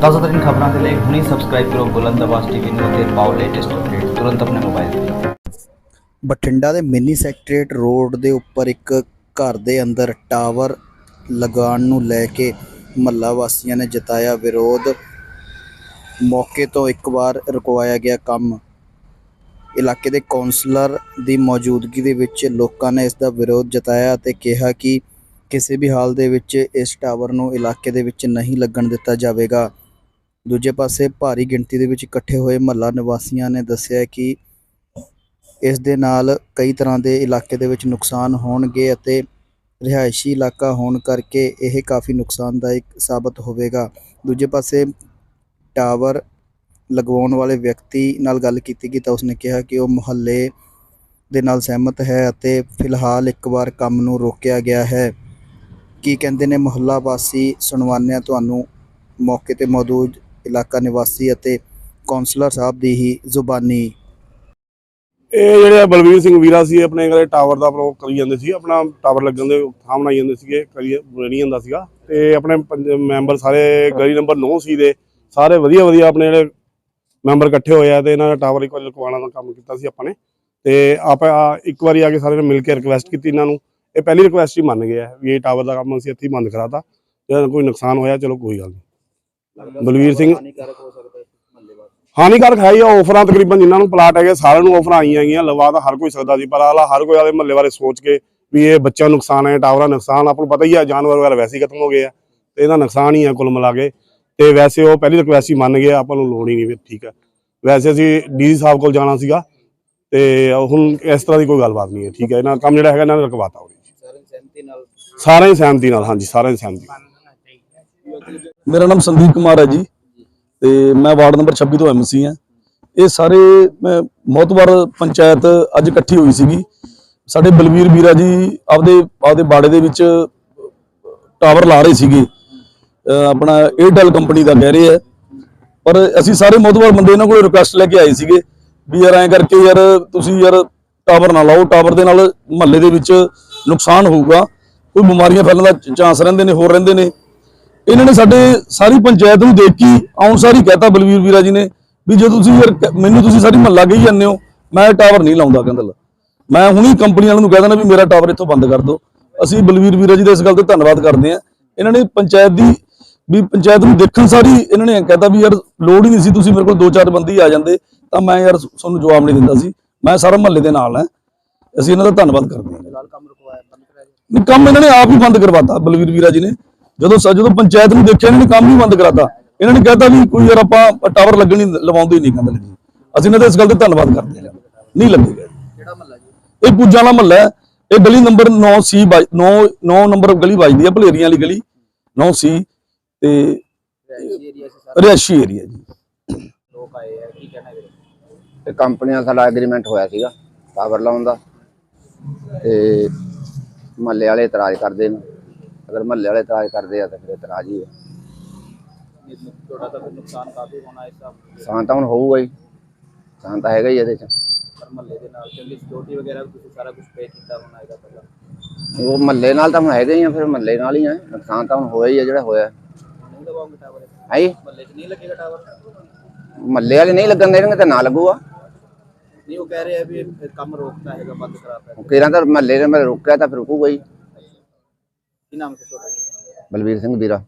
ਤਾਜ਼ਾ ਖਬਰਾਂ ਦੇ ਲਈ ਹੁਣੇ ਸਬਸਕ੍ਰਾਈਬ ਕਰੋ ਬੁਲੰਦ ਆਵਾਜ਼ ਟੀਵੀ ਨੂੰ ਅਤੇ ਪਾਓ ਲੇਟੈਸਟ ਅਪਡੇਟ ਤੁਰੰਤ ਆਪਣੇ ਮੋਬਾਈਲ ਤੇ। ਬਠਿੰਡਾ ਦੇ ਮਿੰਨੀ ਸੈਕਟਰੀਏਟ ਰੋਡ ਦੇ ਉੱਪਰ ਇੱਕ ਘਰ ਦੇ ਅੰਦਰ ਟਾਵਰ ਲਗਾਉਣ ਨੂੰ ਲੈ ਕੇ ਮਹੱਲਾ ਵਾਸੀਆਂ ਨੇ ਜਤਾਇਆ ਵਿਰੋਧ। ਮੌਕੇ ਤੋਂ ਇੱਕ ਵਾਰ ਰੁਕਵਾਇਆ ਗਿਆ ਕੰਮ। ਇਲਾਕੇ ਦੇ ਕੌਂਸਲਰ ਦੀ ਮੌਜੂਦਗੀ ਦੇ ਵਿੱਚ ਲੋਕਾਂ ਨੇ ਇਸ ਦਾ ਵਿਰੋਧ ਜਤਾਇਆ ਅਤੇ ਕਿਹਾ ਕਿ ਕਿਸੇ ਵੀ ਹਾਲ ਦੇ ਵਿੱਚ ਇਸ ਟਾਵਰ ਨੂੰ ਇਲਾਕੇ ਦੇ ਵਿੱਚ ਨਹੀਂ ਲੱਗਣ ਦਿੱਤਾ ਜਾਵੇਗਾ। ਦੂਜੇ ਪਾਸੇ ਭਾਰੀ ਗਿਣਤੀ ਦੇ ਵਿੱਚ ਇਕੱਠੇ ਹੋਏ ਮਹੱਲਾ ਨਿਵਾਸੀਆਂ ਨੇ ਦੱਸਿਆ ਕਿ ਇਸ ਦੇ ਨਾਲ ਕਈ ਤਰ੍ਹਾਂ ਦੇ ਇਲਾਕੇ ਦੇ ਵਿੱਚ ਨੁਕਸਾਨ ਹੋਣਗੇ ਅਤੇ ਰਿਹਾਇਸ਼ੀ ਇਲਾਕਾ ਹੋਣ ਕਰਕੇ ਇਹ ਕਾਫੀ ਨੁਕਸਾਨਦਾਇਕ ਸਾਬਤ ਹੋਵੇਗਾ। ਦੂਜੇ ਪਾਸੇ ਟਾਵਰ ਲਗਵਾਉਣ ਵਾਲੇ ਵਿਅਕਤੀ ਨਾਲ ਗੱਲ ਕੀਤੀ ਗਈ ਤਾਂ ਉਸਨੇ ਕਿਹਾ ਕਿ ਉਹ ਮੁਹੱਲੇ ਦੇ ਨਾਲ ਸਹਿਮਤ ਹੈ ਅਤੇ ਫਿਲਹਾਲ ਇੱਕ ਵਾਰ ਕੰਮ ਨੂੰ ਰੋਕਿਆ ਗਿਆ ਹੈ। ਕੀ ਕਹਿੰਦੇ ਨੇ ਮੁਹੱਲਾ ਵਾਸੀ ਸੁਣਵਾਉਂਦੇ ਤੁਹਾਨੂੰ ਮੌਕੇ ਤੇ ਮੌਜੂਦ ਇਲਾਕਾ ਨਿਵਾਸੀ ਅਤੇ ਕੌਂਸਲਰ ਸਾਹਿਬ ਦੀ ਹੀ ਜ਼ੁਬਾਨੀ। ਇਹ ਜਿਹੜੇ ਬਲਵੀਰ ਸਿੰਘ ਵੀਰਾ ਸੀ ਆਪਣੇ ਘਰੇ ਟਾਵਰ ਦਾ ਪ੍ਰੋ ਕਰੀ ਜਾਂਦੇ ਸੀ, ਆਪਣਾ ਟਾਵਰ ਲੱਗਣ ਦੇ ਥਾਂ ਬਣਾਈ ਜਾਂਦੇ ਸੀਗੇ, ਕਰੀ ਬਣੀ ਜਾਂਦਾ ਸੀਗਾ। ਤੇ ਆਪਣੇ ਮੈਂਬਰ ਸਾਰੇ ਗਲੀ ਨੰਬਰ 9 ਸੀ ਦੇ, ਸਾਰੇ ਵਧੀਆ ਵਧੀਆ ਆਪਣੇ ਜਿਹੜੇ ਮੈਂਬਰ ਇਕੱਠੇ ਹੋਏ ਆ ਤੇ ਇਹਨਾਂ ਦਾ ਟਾਵਰ ਇੱਕ ਵਾਰੀ ਲਗਵਾਉਣ ਦਾ ਕੰਮ ਕੀਤਾ ਸੀ ਆਪਾਂ ਨੇ। ਤੇ ਆਪਾਂ ਇੱਕ ਵਾਰੀ ਆ ਕੇ ਸਾਰੇ ਨੇ ਮਿਲ ਕੇ ਰਿਕਵੈਸਟ ਕੀਤੀ ਇਹਨਾਂ ਨੂੰ। ਇਹ ਪਹਿਲੀ ਰਿਕਵੈਸਟ ਹੀ ਮੰਨ ਗਏ ਵੀ ਇਹ ਟਾਵਰ ਦਾ ਕੰਮ ਅਸੀਂ ਇੱਥੇ ਹੀ ਬੰਦ ਕਰਾਤਾ। ਜੇ ਕੋਈ ਨੁਕਸਾਨ ਹੋਇਆ, ਚਲੋ ਕੋਈ ਗੱਲ ਨਹੀਂ ਬਲਵੀਰ ਸਿੰਘ ਹਾਨੀਕਾਰਕ ਹੈ ਹੀ ਆ ਆਫਰਾਂ ਤਕਰੀਬਨ ਜਿਨ੍ਹਾਂ ਨੂੰ ਪਲਾਟ ਹੈਗੇ ਸਾਰਿਆਂ ਨੂੰ ਆਫਰਾਂ ਆਈਆਂ ਹੈਗੀਆਂ ਲਵਾ ਤਾਂ ਹਰ ਕੋਈ ਸਕਦਾ ਸੀ ਪਰ ਆਲਾ ਹਰ ਕੋਈ ਆਲੇ ਮਹੱਲੇ ਬਾਰੇ ਸੋਚ ਕੇ ਵੀ ਇਹ ਬੱਚਿਆਂ ਨੂੰ ਨੁਕਸਾਨ ਹੈ ਟਾਵਰਾਂ ਨੁਕਸਾਨ ਆਪਾਂ ਨੂੰ ਪਤਾ ਹੀ ਆ ਜਾਨਵਰ ਵਗੈਰਾ ਵੈਸੇ ਹੀ ਖਤਮ ਹੋ ਗਏ ਆ ਤੇ ਇਹਦਾ ਨੁਕਸਾਨ ਹੀ ਆ ਕੁੱਲ ਮਿਲਾ ਕੇ। ਤੇ ਵੈਸੇ ਉਹ ਪਹਿਲੀ ਰਿਕਵੈਸਟ ਹੀ ਮੰਨ ਗਏ ਆਪਾਂ ਨੂੰ ਲੋੜ ਹੀ ਨਹੀਂ ਵੀ ਠੀਕ ਹੈ ਵੈਸੇ ਅਸੀਂ ਡੀਸੀ ਸਾਹਿਬ ਕੋਲ ਜਾਣਾ ਸੀਗਾ ਤੇ ਹੁਣ ਇਸ ਤਰ੍ਹਾਂ ਦੀ ਕੋਈ ਗੱਲਬਾਤ ਨਹੀਂ ਹੈ ਠੀਕ ਹੈ ਇਹਨਾਂ ਕੰਮ ਜਿਹੜਾ ਹੈਗਾ ਇਹਨਾਂ ਨੇ ਰਕਵਾਤਾ ਹੋ ਸਾਰਿਆਂ ਹੀ ਸਹਿਮਤੀ ਨਾਲ। ਹਾਂਜੀ ਸਾਰਿਆਂ ਸਹਿਮਤੀ ਮੇਰਾ ਨਾਮ ਸੰਦੀਪ ਕੁਮਾਰ ਹੈ ਜੀ ਤੇ ਮੈਂ ਵਾਰਡ ਨੰਬਰ 26 ਤੋਂ ਐਮਸੀ ਹਾਂ। ਇਹ ਸਾਰੇ, ਮੈਂ ਮੋਤਬਰ ਪੰਚਾਇਤ ਅੱਜ ਇਕੱਠੀ ਹੋਈ ਸੀਗੀ। ਸਾਡੇ ਬਲਵੀਰ ਵੀਰਾ ਜੀ ਆਪਦੇ ਆਪਦੇ ਬਾੜੇ ਦੇ ਵਿੱਚ ਟਾਵਰ ਲਾ ਰਹੇ ਸੀਗੇ। ਆਪਣਾ 에ਅਰਟੈਲ ਕੰਪਨੀ ਦਾ ਕਹਿ ਰਹੇ ਆ ਪਰ ਅਸੀਂ ਸਾਰੇ ਮੋਤਬਰ ਬੰਦੇ ਇਹਨਾਂ ਕੋਲ ਰਿਕੁਐਸਟ ਲੈ ਕੇ ਆਏ ਸੀਗੇ ਵੀ ਯਾਰ ਐਂ ਕਰਕੇ ਯਾਰ ਤੁਸੀਂ ਯਾਰ ਟਾਵਰ ਨਾ ਲਾਓ, ਟਾਵਰ ਦੇ ਨਾਲ ਮਹੱਲੇ ਦੇ ਵਿੱਚ ਨੁਕਸਾਨ ਹੋਊਗਾ। ਕੋਈ ਬਿਮਾਰੀਆਂ ਫੈਲਣ ਦਾ ਚਾਂਸ ਰਹਿੰਦੇ ਨੇ, ਹੋਰ ਰਹਿੰਦੇ ਨੇ। ਇਹਨਾਂ ਨੇ ਸਾਡੇ ਸਾਰੀ ਪੰਚਾਇਤ ਨੂੰ ਦੇਖ ਕੇ ਹੀ ਆਉਣ ਸਾਰੀ ਕਹਤਾ ਬਲਵੀਰ ਵੀਰਾ ਜੀ ਨੇ ਵੀ ਜੇ ਤੁਸੀਂ ਯਾਰ ਮੈਨੂੰ ਤੁਸੀਂ ਸਾਰੀ ਮਹੱਲਾ ਕਹੀ ਜਾਂਦੇ ਹੋ ਮੈਂ ਟਾਵਰ ਨਹੀਂ ਲਾਉਂਦਾ ਕਹਿੰਦਾ ਲੈ। ਮੈਂ ਹੁਣੀ ਕੰਪਨੀ ਵਾਲਿਆਂ ਨੂੰ ਕਹਿ ਦੇਣਾ ਵੀ ਮੇਰਾ ਟਾਵਰ ਇੱਥੋਂ ਬੰਦ ਕਰ ਦਿਓ। ਅਸੀਂ ਬਲਵੀਰ ਵੀਰਾ ਜੀ ਦਾ ਇਸ ਗੱਲ ਤੇ ਧੰਨਵਾਦ ਕਰਦੇ ਹਾਂ। ਇਹਨਾਂ ਨੇ ਪੰਚਾਇਤ ਦੀ ਵੀ ਪੰਚਾਇਤ ਨੂੰ ਦੇਖਣ ਸਾਰੀ ਇਹਨਾਂ ਨੇ ਕਹਤਾ ਵੀ ਯਾਰ ਲੋੜ ਹੀ ਨਹੀਂ ਸੀ ਤੁਸੀਂ ਮੇਰੇ ਕੋਲ ਦੋ ਚਾਰ ਬੰਦੇ ਹੀ ਆ ਜਾਂਦੇ ਤਾਂ ਮੈਂ ਯਾਰ ਤੁਹਾਨੂੰ ਜਵਾਬ ਨਹੀਂ ਦਿੰਦਾ ਸੀ। ਮੈਂ ਸਾਰਾ ਮਹੱਲੇ ਦੇ ਨਾਲ ਹਾਂ। ਅਸੀਂ ਇਹਨਾਂ ਦਾ ਧੰਨਵਾਦ ਕਰਦੇ ਹਾਂ। ਕੰਮ ਇਹਨਾਂ ਨੇ ਆਪ ਹੀ ਬੰਦ ਕਰਵਾਤਾ ਬਲਵੀਰ ਵੀਰਾ ਜੀ ਨੇ। ਜਦੋਂ ਜਦੋਂ ਪੰਚਾਇਤ ਨੂੰ ਦੇਖਿਆ ਇਹਨਾਂ ਨੇ ਕੰਮ ਹੀ ਬੰਦ ਕਰਾਤਾ। ਇਹਨਾਂ ਨੇ ਕਹਿਤਾ ਵੀ ਕੋਈ ਯਾਰ ਆਪਾਂ ਟਾਵਰ ਲੱਗਣੀ ਲਵਾਉਂਦੇ ਹੀ ਨਹੀਂ ਕਹਿੰਦੇ ਜੀ। ਅਸੀਂ ਇਹਨਾਂ ਦਾ ਇਸ ਗੱਲ ਤੇ ਧੰਨਵਾਦ ਕਰਦੇ ਹਾਂ। ਨਹੀਂ ਲੱਗੇਗਾ ਕਿਹੜਾ ਮਹੱਲਾ ਜੀ? ਇਹ ਪੂਜਾ ਵਾਲਾ ਮਹੱਲਾ ਹੈ। ਇਹ ਗਲੀ ਨੰਬਰ 9 ਸੀ 9 9 ਨੰਬਰ ਗਲੀ ਵੱਜਦੀ ਹੈ ਭਲੇਰੀਆਂ ਵਾਲੀ ਗਲੀ। 9 ਸੀ ਤੇ ਰਿਹਾਇਸ਼ੀ ਏਰੀਆ ਜੀ। ਤੇ ਕੰਪਨੀ ਨਾਲ ਸਾਡਾ ਐਗਰੀਮੈਂਟ ਹੋਇਆ ਸੀਗਾ ਟਾਵਰ ਲਾਉਣ ਦਾ। ਤੇ ਮਹੱਲੇ ਵਾਲੇ ਇਤਰਾਜ਼ ਕਰਦੇ ਨੇ। ਅਗਰ ਮਹੱਲੇ ਵਾਲੇ ਇਤਰਾਜ਼ ਕਰਦੇ ਆ ਤਾਂ ਫਿਰ ਇਤਰਾਜ਼ ਹੀ ਹੈ। ਤੁਹਾਡਾ ਤਾਂ ਨੁਕਸਾਨ ਕਾਫੀ ਹੋਣਾ ਇਸ ਦਾ ਨੁਕਸਾਨ ਤਾਂ ਹੁਣ ਹੋਊਗਾ ਹੀ। ਨੁਕਸਾਨ ਤਾਂ ਹੈਗਾ ਹੀ ਇਹਦੇ ਚ। ਪਰ ਮਹੱਲੇ ਦੇ ਨਾਲ ਚੰਗੀ ਸਿਕਿਉਰਿਟੀ ਵਗੈਰਾ ਵੀ ਤੁਸੀਂ ਸਾਰਾ ਕੁਝ ਪੇ ਕੀਤਾ ਹੋਣਾ ਇਹਦਾ ਪਹਿਲਾਂ ਉਹ ਮਹੱਲੇ ਨਾਲ ਤਾਂ ਹੁਣ ਹੈਗੇ ਹੀ ਆ ਫਿਰ ਮਹੱਲੇ ਨਾਲ ਹੀ ਆ। ਨੁਕਸਾਨ ਤਾਂ ਹੁਣ ਹੋਇਆ ਹੀ ਆ ਜਿਹੜਾ ਹੋਇਆ। ਨਹੀਂ ਲਵਾਉਂਗੇ ਟਾਵਰ ਹੈ? ਜੀ ਮਹੱਲੇ 'ਚ ਨਹੀਂ ਲੱਗੇਗਾ ਟਾਵਰ ਮਹੱਲੇ ਵਾਲੇ ਨਹੀਂ ਲੱਗਣ ਦੇਣਗੇ ਤਾਂ ਨਾ ਲੱਗੂਗਾ। ਨਹੀਂ ਉਹ ਕਹਿ ਰਹੇ ਆ ਵੀ ਕੰਮ ਰੋਕਤਾ ਹੈਗਾ ਬੰਦ ਕਰਾਤਾ ਉਹ ਕਿਹੜਾ ਤਾਂ ਮਹੱਲੇ ਨੇ ਮੈਂ ਰੋਕਿਆ ਤਾਂ ਫਿਰ ਰੁਕੂਗਾ ਹੀ। ਕੀ ਨਾਮ ਹੈ ਤੁਹਾਡਾ? ਬਲਵੀਰ ਸਿੰਘ ਵੀਰਾ।